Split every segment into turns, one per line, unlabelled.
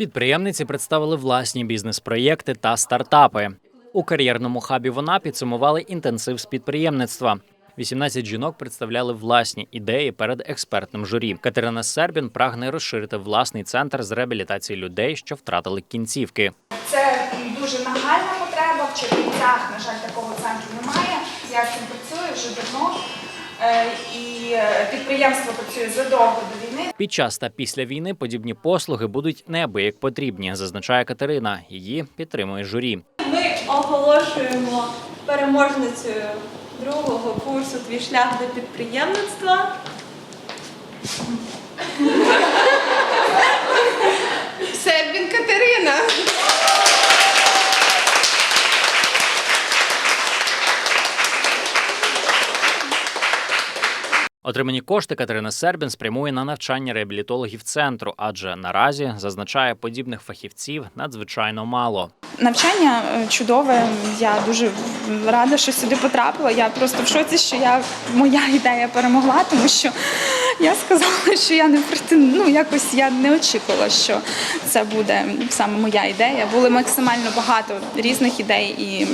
Підприємниці представили власні бізнес-проєкти та стартапи. У кар'єрному хабі вона підсумували інтенсив з підприємництва. 18 жінок представляли власні ідеї перед експертним журі. Катерина Сербін прагне розширити власний центр з реабілітації людей, що втратили кінцівки.
Це дуже нагальна потреба. В Чернівцях, на жаль, такого центру немає. Я з цим працюю вже давно. Е, І е, підприємство працює задовго до війни.
Під час та після війни подібні послуги будуть неабияк потрібні, зазначає Катерина. Її підтримує журі.
Ми оголошуємо переможницею другого курсу Твій шлях до підприємництва.
Сербін Катерина.
Отримані кошти Катерина Сербін спрямує на навчання реабілітологів центру, адже наразі зазначає подібних фахівців надзвичайно мало.
Навчання е, чудове. Я дуже рада, що сюди потрапила. Я просто в шоці, що я моя ідея перемогла, тому що я сказала, що я не ну, якось я не очікувала, що це буде саме моя ідея. Було максимально багато різних ідей, і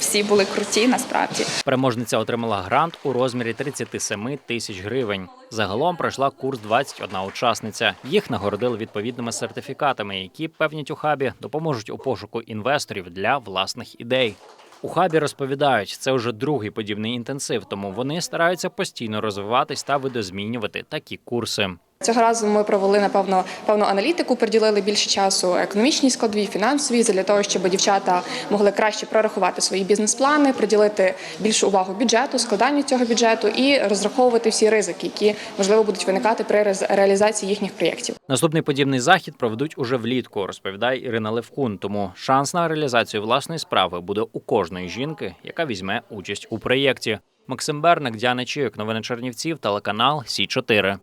всі були круті насправді.
Переможниця отримала грант у розмірі 37 тисяч гривень. Загалом пройшла курс 21 учасниця. Їх нагородили відповідними сертифікатами, які певнять у хабі допоможуть у пошуку інвесторів для власних ідей. У хабі розповідають, це вже другий подібний інтенсив, тому вони стараються постійно розвиватись та видозмінювати такі курси.
Цього разу ми провели напевно певну аналітику, приділили більше часу економічній складовій, фінансовій, для того, щоб дівчата могли краще прорахувати свої бізнес-плани, приділити більшу увагу бюджету, складанню цього бюджету і розраховувати всі ризики, які можливо будуть виникати при реалізації їхніх проєктів.
Наступний подібний захід проведуть уже влітку, розповідає Ірина Левкун. Тому шанс на реалізацію власної справи буде у кожної жінки, яка візьме участь у проєкті. Максим Берник, Діана Чийок, новини Чернівців, телеканал Сі 4